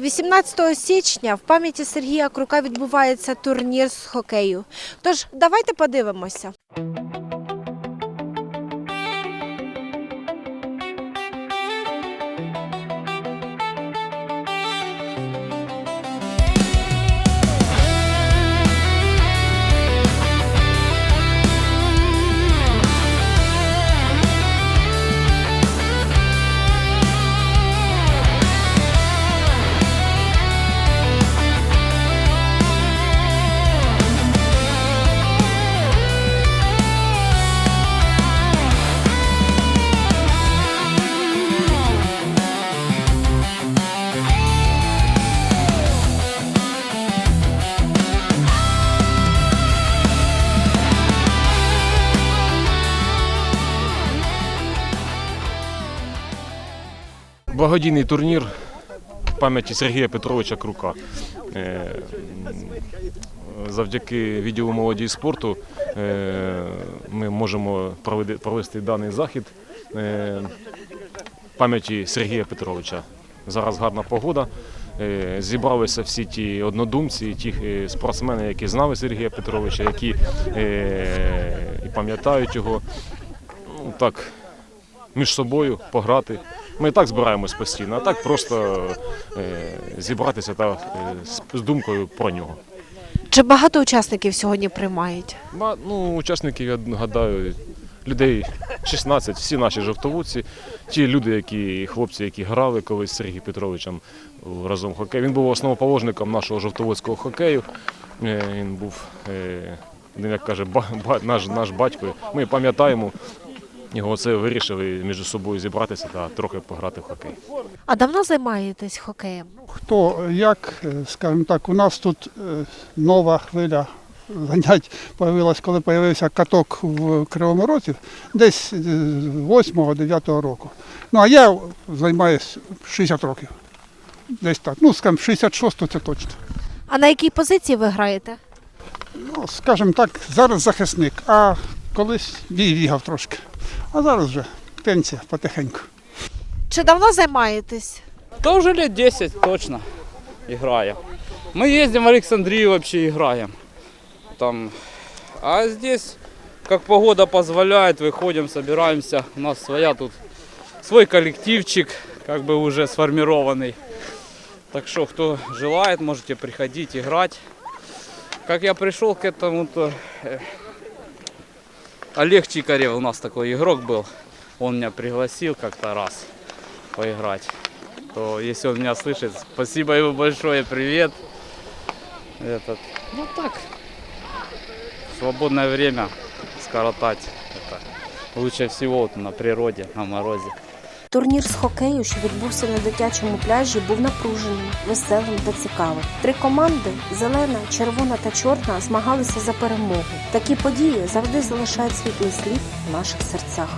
18 січня в пам'яті Сергія Крука відбувається турнір з хокею. Тож давайте подивимося. Благодійний турнір пам'яті Сергія Петровича Крука. Е, Завдяки відділу молоді і спорту е, ми можемо провести даний захід е, пам'яті Сергія Петровича. Зараз гарна погода. Зібралися всі ті однодумці, ті спортсмени, які знали Сергія Петровича, які і пам'ятають його. Ну, так, між собою пограти. Ми і так збираємось постійно, а так просто е, зібратися та, е, з, думкою про нього. Чи багато учасників сьогодні приймають? Ну, учасників, я гадаю, людей 16, всі наші жовтовудці, ті люди, які хлопці, які грали колись з Сергієм Петровичем разом в хокей. Він був основоположником нашого жовтоводського хокею. Е, Він був, він, як каже, наш, наш батько. Ми пам'ятаємо його. Це вирішили між собою зібратися та трохи пограти в хокей. А давно займаєтесь хокеєм? Хто як, е, скажімо так, у нас тут е, нова хвиля занять появилась, коли з'явився каток в Кривому Розі, десь 8-9 року. Ну а я займаюся 60 років. Десь так. Ну, скажімо, 66 це точно. А на якій позиції ви граєте? Ну, скажімо так, зараз захисник, а колись бій бігав трошки. А зараз вже пенсія потихеньку. Чи давно займаєтесь? Да уже лет 10 точно играем. Мы ездим в Александрию вообще играем. Там. А здесь, как погода позволяет, выходим, собираемся. У нас своя тут свой коллективчик, как бы уже сформированный. Так что, кто желает, можете приходить играть. Как я пришел к этому, то э, Олег Чикарев у нас такой игрок был. Он меня пригласил как-то раз поиграть то если он меня слышит, спасибо ему большое, привет. Этот, ну так, свободное время скоротать, это лучше всего вот на природе, на морозе. Турнір з хокею, що відбувся на дитячому пляжі, був напруженим, веселим та цікавим. Три команди зелена, червона та чорна змагалися за перемогу. Такі події завжди залишають світлий слід в наших серцях.